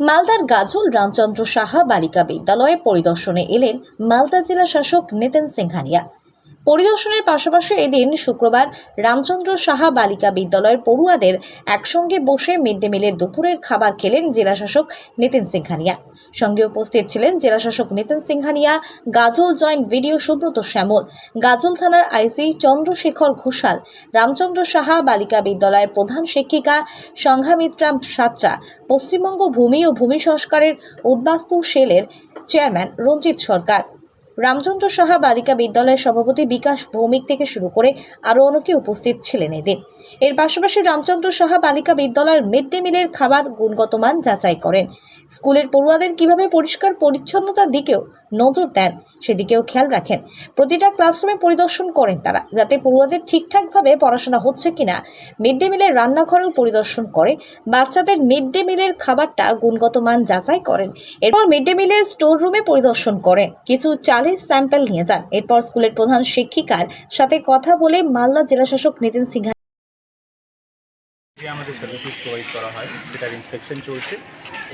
মালদার গাজল রামচন্দ্র সাহা বালিকা বিদ্যালয়ে পরিদর্শনে এলেন মালদা জেলা শাসক নিতেন সিংহানিয়া। পরিদর্শনের পাশাপাশি এদিন শুক্রবার রামচন্দ্র সাহা বালিকা বিদ্যালয়ের পড়ুয়াদের একসঙ্গে বসে মিড ডে মিলের দুপুরের খাবার খেলেন জেলাশাসক নিতিন সিংহানিয়া। সঙ্গে উপস্থিত ছিলেন জেলাশাসক নিতিন সিংহানিয়া, গাজল জয়েন্ট ভিডিও সুব্রত শ্যামল, গাজল থানার আইসি চন্দ্রশেখর ঘোষাল, রামচন্দ্র সাহা বালিকা বিদ্যালয়ের প্রধান শিক্ষিকা সংঘামিত্রা সাত্রা, পশ্চিমবঙ্গ ভূমি ও ভূমি সংস্কারের উদ্বাস্তু সেলের চেয়ারম্যান রঞ্জিত সরকার। রামচন্দ্র সাহা বালিকা বিদ্যালয়ের সভাপতি বিকাশ ভৌমিক থেকে শুরু করে আরও অনেকে উপস্থিত ছিলেন এদিন। এর পাশাপাশি রামচন্দ্র সাহা বালিকা বিদ্যালয়ের মিড ডে মিলের খাবার গুণগত মান যাচাই করেন। স্কুলের পড়ুয়াদের কীভাবে পরিষ্কার পরিচ্ছন্নতার দিকেও নজর দেন, সেদিকেও খেয়াল রাখেন। প্রতিটা ক্লাসরুমে পরিদর্শন করেন তারা, যাতে পড়ুয়াদের ঠিকঠাকভাবে পড়াশোনা হচ্ছে কিনা। মিড ডে মিলের রান্নাঘরেও পরিদর্শন করে, বাচ্চাদের মিড ডে মিলের খাবারটা গুণগত মান যাচাই করেন। এরপর মিড ডে মিলের স্টোর রুমে পরিদর্শন করেন। কিছু চালের স্যাম্পেল নিয়ে যান। এরপর স্কুলের প্রধান শিক্ষিকার সাথে কথা বলে মালদা জেলাশাসক নিতিন সিংহা যে আমাদের সার্ভিসেস প্রোভাইড করা হয়, সেটার ইন্সপেকশন চলছে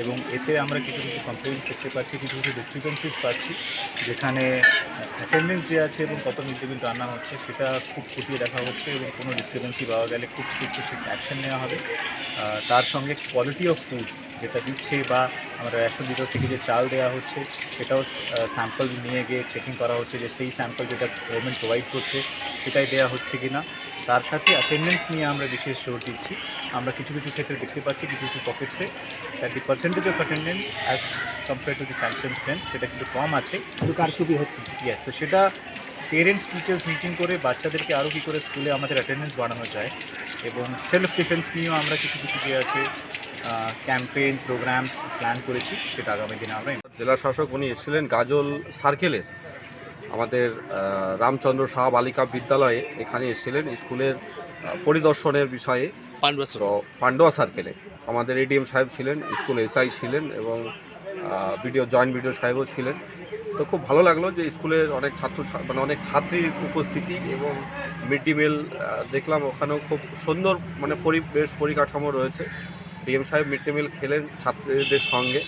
এবং এতে আমরা কিছু কিছু কমপ্লেন্স দেখতে পাচ্ছি, কিছু কিছু ডিসক্রিপেন্সিস পাচ্ছি, যেখানে অ্যাটেন্ডেন্স যে আছে এবং কত মিড রান্না হচ্ছে, সেটা খুব ফুটিয়ে দেখা হচ্ছে এবং কোনো ডিসক্রিপেন্সি পাওয়া গেলে খুব খুব অ্যাকশন নেওয়া হবে। তার সঙ্গে কোয়ালিটি অফ ফুড যেটা দিচ্ছে বা আমরা রেশন ভিতর থেকে যে চাল দেওয়া হচ্ছে, সেটাও স্যাম্পল নিয়ে গিয়ে চেকিং করা হচ্ছে যে সেই স্যাম্পল যেটা গভর্নমেন্ট প্রোভাইড করছে, সেটাই দেওয়া হচ্ছে কি না তার সাথে অ্যাটেন্ডেন্স নিয়ে আমরা বিশেষ জোর দিচ্ছি। আমরা কিছু কিছু ক্ষেত্রে দেখতে পাচ্ছি কিছু কিছু পকেটসে that the percentage of attendance as compare to the sanction strength সেটা কিন্তু কম আছে। কিন্তু কারচুপি হচ্ছে। ইয়েস তো সেটা পেরেন্টস টিচার্স মিটিং করে বাচ্চাদেরকে আরও কী করে স্কুলে আমাদের অ্যাটেন্ডেন্স বাড়ানো যায় এবং সেলফ ডিফেন্স নিয়েও আমরা কিছু কিছু যে আছে ক্যাম্পেইন প্রোগ্রামস প্ল্যান করেছি সেটা আগামী দিনে আমরা জেলা শাসক উনি এসেছিলেন গাজল সার্কেলের আমাদের রামচন্দ্র সাহা বালিকা বিদ্যালয়ে এখানে এসেছিলেন স্কুলের পরিদর্শনের বিষয়ে। পান্ডুয়া সার্কেলে আমাদের এডিএম সাহেব ছিলেন স্কুল এসআই ছিলেন এবং ভিডিও জয়েন্ট ভিডিও সাহেবও ছিলেন। তো খুব ভালো লাগল যে স্কুলের অনেক ছাত্র মানে অনেক ছাত্রীর উপস্থিতি এবং মিড ডে মিল দেখলাম ওখানেও খুব সুন্দর মানে পরিবেশ পরিকাঠামো রয়েছে। ডিএম সাহেব মিড ডে মিল খেলেন ছাত্রীদের সঙ্গে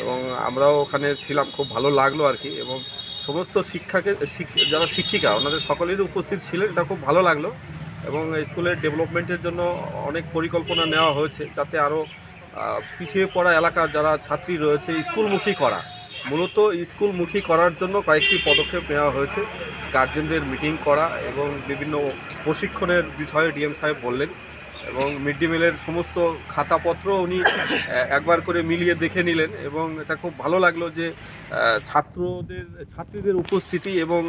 এবং আমরাও ওখানে ছিলাম খুব ভালো লাগল আর কি এবং সমস্ত শিক্ষাকে শিক- যারা শিক্ষিকা, ওনাদের সকলেরই উপস্থিত ছিলেন, এটা খুব ভালো লাগল। এবং স্কুলের ডেভেলপমেন্টের জন্য অনেক পরিকল্পনা নেওয়া হয়েছে, যাতে আরও পিছিয়ে পড়া এলাকার যারা ছাত্রী রয়েছে, স্কুলমুখী করা। মূলত স্কুলমুখী করার জন্য কয়েকটি পদক্ষেপ নেওয়া হয়েছে। গার্জেনদের মিটিং করা এবং বিভিন্ন প্রশিক্ষণের বিষয়ে ডিএম সাহেব বললেন। এবং মিড ডে মিলের সমস্ত খাতাপত্র উনি একবার করে মিলিয়ে দেখে নিলেন এবং এটা খুব ভালো লাগল যে ছাত্রদের, ছাত্রীদের উপস্থিতি এবং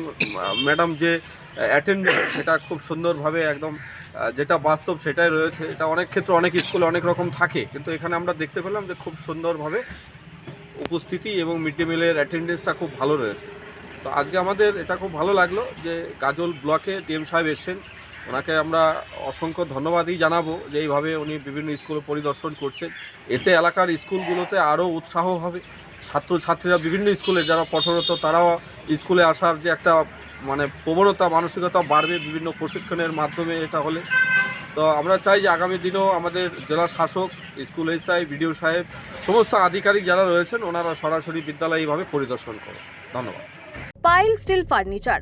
ম্যাডাম যে অ্যাটেন্ডেন্স সেটা খুব সুন্দরভাবে একদম যেটা বাস্তব সেটাই রয়েছে। এটা অনেক ক্ষেত্রে অনেক স্কুলে অনেক রকম থাকে, কিন্তু এখানে আমরা দেখতে পেলাম যে খুব সুন্দরভাবে উপস্থিতি এবং মিড ডে মিলের অ্যাটেন্ডেন্সটা খুব ভালো রয়েছে। তো আজকে আমাদের এটা খুব ভালো লাগল যে গাজল ব্লকে ডিএম সাহেব এসছেন। ওনাকে আমরা অসংখ্য ধন্যবাদই জানাব যে এইভাবে উনি বিভিন্ন স্কুল পরিদর্শন করছেন। এতে এলাকার স্কুলগুলোতে আরও উৎসাহ হবে। ছাত্রছাত্রীরা বিভিন্ন স্কুলে যারা পঠরত, তারাও স্কুলে আসার যে একটা মানে প্রবণতা, মানসিকতা বাড়বে বিভিন্ন প্রশিক্ষণের মাধ্যমে এটা হলে। তো আমরা চাই যে আগামী দিনেও আমাদের জেলা শাসক, স্কুল এস এসআই বিডিও সাহেব, সমস্ত আধিকারিক যারা রয়েছেন, ওনারা সরাসরি বিদ্যালয় এইভাবে পরিদর্শন করে ধন্যবাদ। পাইল স্টিল ফার্নিচার।